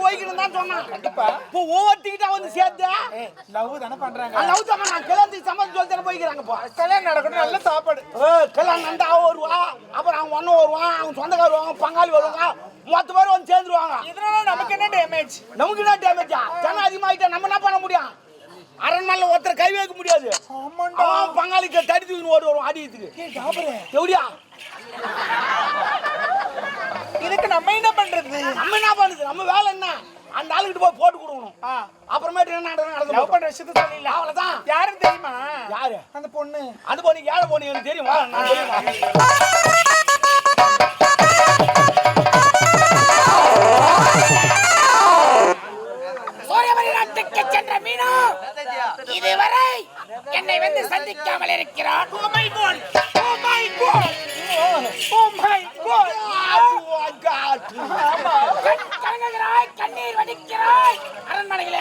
ஓய்க்கணும் தான் தானே பண்றாங்க. லவ் நான் கல்யாணத்துக்கு சம்மந்தம் சொல்லி தானே போய்க்கிறாங்க இப்போ கல்யாணம் நடக்கணும், நல்ல சாப்பாடு கல்யாணம் அவன் வருவா அப்புறம் அவங்க ஒன்னும் வருவான் அவங்க சொந்தக்கார வருவாங்க பங்காளி வருவாங்க மொத்த பேரும் வந்து சேர்ந்துருவாங்க டேமேஜ் நமக்கு என்ன டேமேஜா ஜனம் அதிகமாகிட்டா நம்ம என்ன பண்ண முடியும்? அரண்மனையில் ஒருத்தர் கை வைக்க முடியாது. அவன் பங்காளிக்கு தடி தூக்கி ஓடி வரும் அடிக்கிறதுக்கு டாபரே, எப்படியா இதுக்கு நம்ம என்ன பண்றது? நம்ம என்ன பண்ணுது? நம்ம வேலை என்ன? அந்த ஆளுகிட்ட போய் போட்டு கொடுக்கணும். அப்புறமேட்டு என்ன நடந்து நடந்து love பண்ற விஷயத்த சொல்லிடலாம். அவ்வளவுதான். யாருன்னு தெரியுமா? யாரு? அந்த பொண்ணு. அந்த பொண்ணு ஏழை பொண்ணு எனக்கு தெரியும். கலங்குகிறாய், கண்ணீர் வடிக்கிறாய். அரண்மனையில்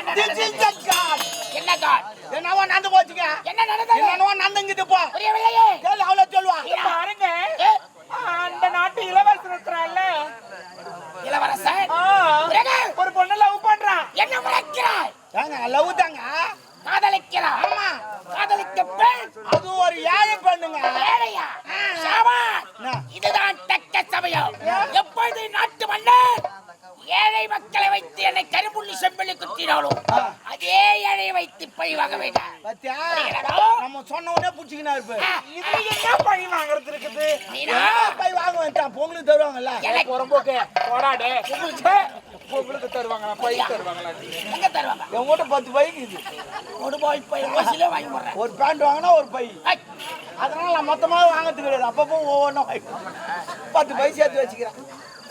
என்ன God? என்னவோ நடந்து போச்சுங்க என்ன நடந்தது? என்னவோ நடந்துங்கிட்டு போ. புரியவில்லையே. கேளு அவ்வளவு சொல்லுவா. இங்க பாருங்க. அந்த நாட்டு இளவரசர் இருக்கிறான்ல இளவரசன்? ஒரு பொண்ணு லவ் பண்றான். என்ன முறைக்கிறாய் ஏங்க லவ் தாங்க? காதலிக்கிறாய். ஆமா. காதலிக்க பெண்? அது ஒரு ஏழை பெண்ணுங்க. ஏழையா? இதுதான் தக்க சமயம். எப்பொழுது மன்னர் ஏழை மக்களை வைத்து என்னை கரும்புள்ளி செம்பள்ளி குத்தினாலும் அதே ஏழையை வைத்து பழி வாங்க வேண்டாம்? நம்ம சொன்ன உடனே புடிச்சுக்கினா இருப்பேன் இதுல என்ன பழி வாங்குறது இருக்குது? வாங்க வேண்டாம் பொங்கலுக்கு தருவாங்கல்ல? எனக்கு போராடு உங்களுக்கு தருவாங்களா? பை தருவாங்களா? எங்க தருவாங்க? பத்து பைக்கு இது. ஒரு பாய் பை வாங்கி போடுறேன். ஒரு பேண்ட் வாங்கினா ஒரு பை அதனால நான் மொத்தமா வாங்கிறது கிடையாது. அப்பப்போ ஒவ்வொன்றும் பத்து பை சேர்த்து வச்சுக்கிறேன்.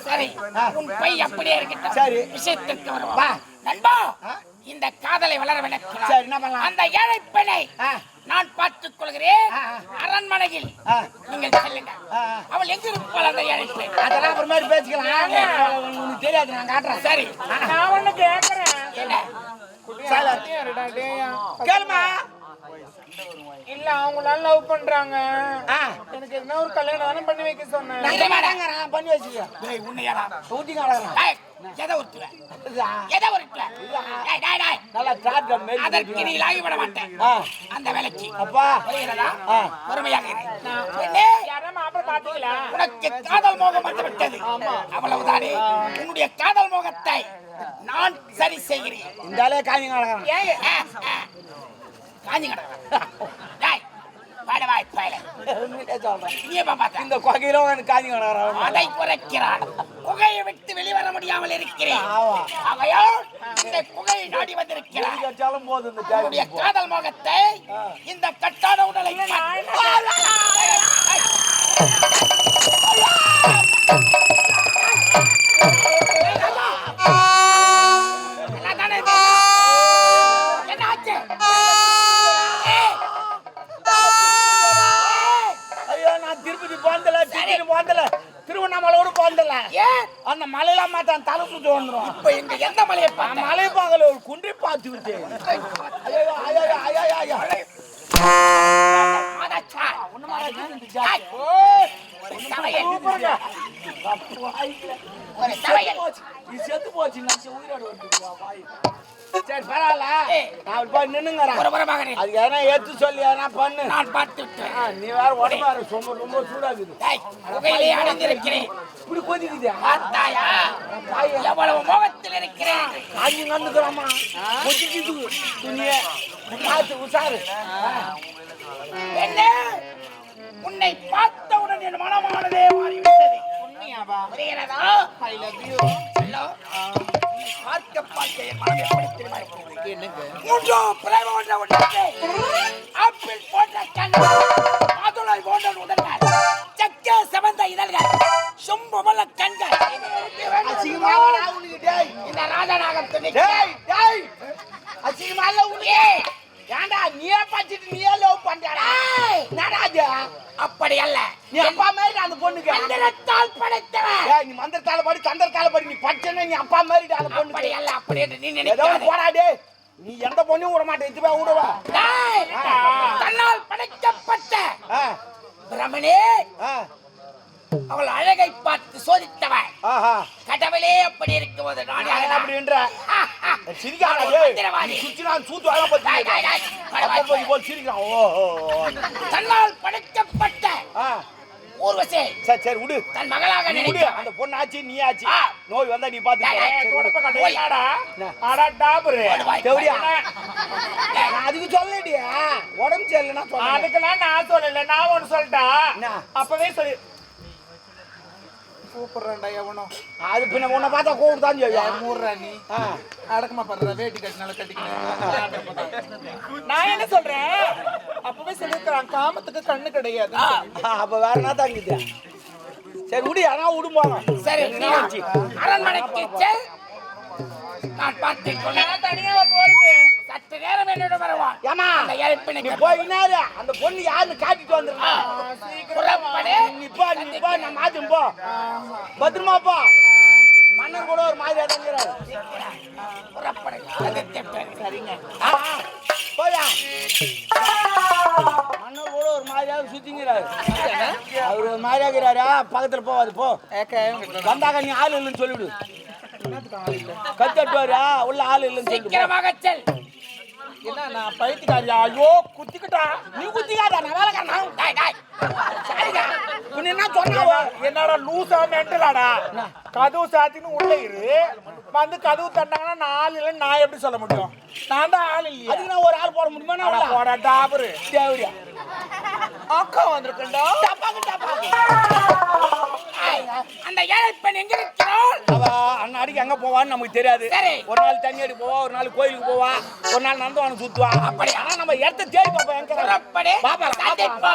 சரி உன் பை அப்படியே இருக்கட்டும் சரி. விஷயத்திற்கு வா. வருவோம் நண்பா ஆ. இந்த காதலை வளர விளக்கலாம் சரி, என்ன பண்ணலாம்? அந்த ஏழை பெண்ணை ஆ. நான் பார்த்துக் கொள்கிறேன். அரண்மனையில். நீங்கள் செல்லுங்க. அவள் எங்க இருப்பாள் அந்த ஏழை பெண் அதெல்லாம் அப்புறமேட்டு பேசிக்கலாம் உனக்கு தெரியாது நான் காட்டுறேன் சரி நான் ஒண்ணு டேயா. கேளுமா இல்ல அவங்களால லவ் பண்றாங்க. எனக்கு என்ன ஒரு கல்யாணம் தானே பண்ணி வைக்க சொன்னேன். நான் பண்ணி வச்சுக்கிறேன் டேய் உன்னையாடா ஊட்டி டேய் எதை ஒட்டுவேன் எதை டேய் டேய் டேய். நல்லா அதற்கு நீ லாகி விட மாட்டேன் அந்த வேலைக்கு. அப்பா. புரிகிறதா? ஆ. பொறுமையாக இரு. பெண்ணே யாரா மாப்பிள்ள பாத்தீங்களா? உனக்கு காதல் மோகம் வந்து விட்டது. அவ்வளவுதானே? உன்னுடைய காதல் மோகத்தை நான் சரி செய்கிறேன். இந்த காய்ங்க ஆ. காஞ்சி? இந்த கொகையில காடுறேன் அதை குறைக்கிறான். புகையை விட்டு வெளிவர முடியாமல் இருக்கிறேன். இந்த புகையை நாடி வந்திருக்கிறான் போதும் காதல் மோகத்தை இந்த கட்டான உடலை போந்தல திருவண்ணாமலையோட போந்தல ஏன்? அந்த மலையெல்லாம் மாத்தான் தலை சுத்து வந்துடும் இப்ப இங்க எந்த மலையை மலை பார்க்கல ஒரு குன்றை பார்த்து விட்டேன். ஐயோ போச்சு உயிரோட வந்துருக்கா சரி பரவாயில்ல. நான் போய் நின்னுங்கிறேன் எதனா எடுத்து சொல்லி எதனா பண்ணு. நான் பார்த்து நீ வேற உடம்பாரு ரொம்ப ரொம்ப சூடாகுது. புகையிலே அடைந்திருக்கிறேன் இப்படி கொதிக்குது பார்த்தாயா? எவ்வளவு மோகத்தில் இருக்கிறேன். காஞ்சி நடந்துக்கிறோமா கொதிக்குது துணியே. பார்த்து உஷாரு. உன்னை பார்த்தவுடன் என் மனமானதே மாறிவிட்டது உண்மையாவா புரிகிறதா? I love you hello. பார்க்க பார்க்க என் மனம் எப்படி தெரியுமா இருக்கிறது? மூன்றோ பிளவு ஒன்ற ஒன்றாக ஆப்பிள் போன்ற கண்கள் மாதுளை போன்ற உதடுகள் சக்கே செவந்த இதழ்கள் சும்புமல கண்கள். இந்த ராஜநாகம் துணி டேய் டேய் அசிங்கமா இல்ல உனக்கு? படிச்சிட்டு நீயே லவ் பண்றடா! நடாது அப்படி அல்ல. நீ அப்பா மாதிரி அந்த பொண்ணுக்கு. மந்திரத்தால் படைத்தவன். ஏய், நீ மந்திரத்தால படி தந்திரத்தால படி நீ படிச்சேன்னா நீ அப்பா மாதிரி அந்த அப்படி பொண்ணுக்கு அல்ல அப்படி என்று நீ நினைக்காதே. போடா டேய். நீ எந்த பொண்ணையும் விட மாட்டே இது போய் விடுவா! தன்னால் படைக்கப்பட்ட ஆ, அவள் அழகை பார்த்து சோதித்தவன் கடவுளே அப்படி இருக்கும்போது நான் நான் யாரடா? தன்னால் படைக்கப்பட்ட ஊர்வசே. சரி சரி விடு. தன் மகளாக நீ விடு. அந்த பொண்ணு ஆச்சு நீ ஆச்சு. நோய் வந்தா நீ பாத்து அதுக்கு சொல்லடியா உடம்பு சரியில்லைன்னா சொல்ல அதுக்கெல்லாம் நான் சொல்லல. நான் ஒண்ணு சொல்லிட்டா? அப்பவே சொல்லி. கூப்பிடுறேன்டா எவனோ. அது பின்ன உன்னை பார்த்தா கூப்பிட்டு தான் செய்யும். மூடுறா நீ. அடக்கமா பண்ற வேட்டி கட்டினால கட்டிக்கிறேன் நான் என்ன சொல்றேன்? அப்பவே சொல்லிருக்கிறான் காமத்துக்கு கண்ணு கிடையாது. அப்ப வேற என்ன தாங்கிது சரி விடு ஆனா விடு போறோம் சரி? அரண்மனைக்கு நான் போறது. சற்று நேரம் என்னிடம் வருவான். அந்த போய் இன்னாரு அந்த பொண்ணு யாருன்னு காட்டிட்டு வந்துருக்கா புறப்படு. நீ போ நீ போ நான் மாத்தும் போ. பத்திரமா போ. மன்னர் கூட ஒரு மாதிரி புறப்படு. சரிங்க. போயா. மன்னர் கூட ஒரு மாதிரியாக சுத்திங்கிறாரு. அவர் ஒரு மாதிரியா இருக்கிறாரா பக்கத்துல போவாது போ. வந்தாக்க நீ ஆள் இல்லைன்னு சொல்லிவிடு. கத்தட்டுவாரா உள்ள ஆள் இல்லைன்னு. சீக்கிரமாக செல். என்ன நான் பைத்தியக்காரியா? ஐயோ குத்திக்கிட்டா. நீ குத்திக்காத நான் வேலைக்காரனா? டேய், டேய். சரிடா. என்ன சொன்னாவோ? என்னடா லூசா மெண்டலாடா? கதவு சாத்தின்னு உள்ள இரு. வந்து கதவு தட்டாங்கன்னா நான் ஆள் இல்லைன்னு நான் எப்படி சொல்ல முடியும்? நான் தான் ஆள் இல்லையா. அதுக்கு நான் ஒரு ஆள் போட முடியுமா நான்? போடா டாபரு. தேவையா அக்கா வந்திருக்கேன்டா டப்பாக்கு டப்பாக்கு ஏய், அந்த ஏழை பெண் எங்க இருக்கிறாள்? அவ அண்ணன் அடிக்கு எங்க போவான்னு நமக்கு தெரியாது. ஒரு நாள் தண்ணி அடி போவா ஒரு நாள் கோயிலுக்கு போவா ஒரு நாள் நந்தவனம் சுத்துவா. அப்படி. ஆனா நம்ம இடத்த தேடி பார்ப்போம் எங்க பாப்பா, பாப்பா.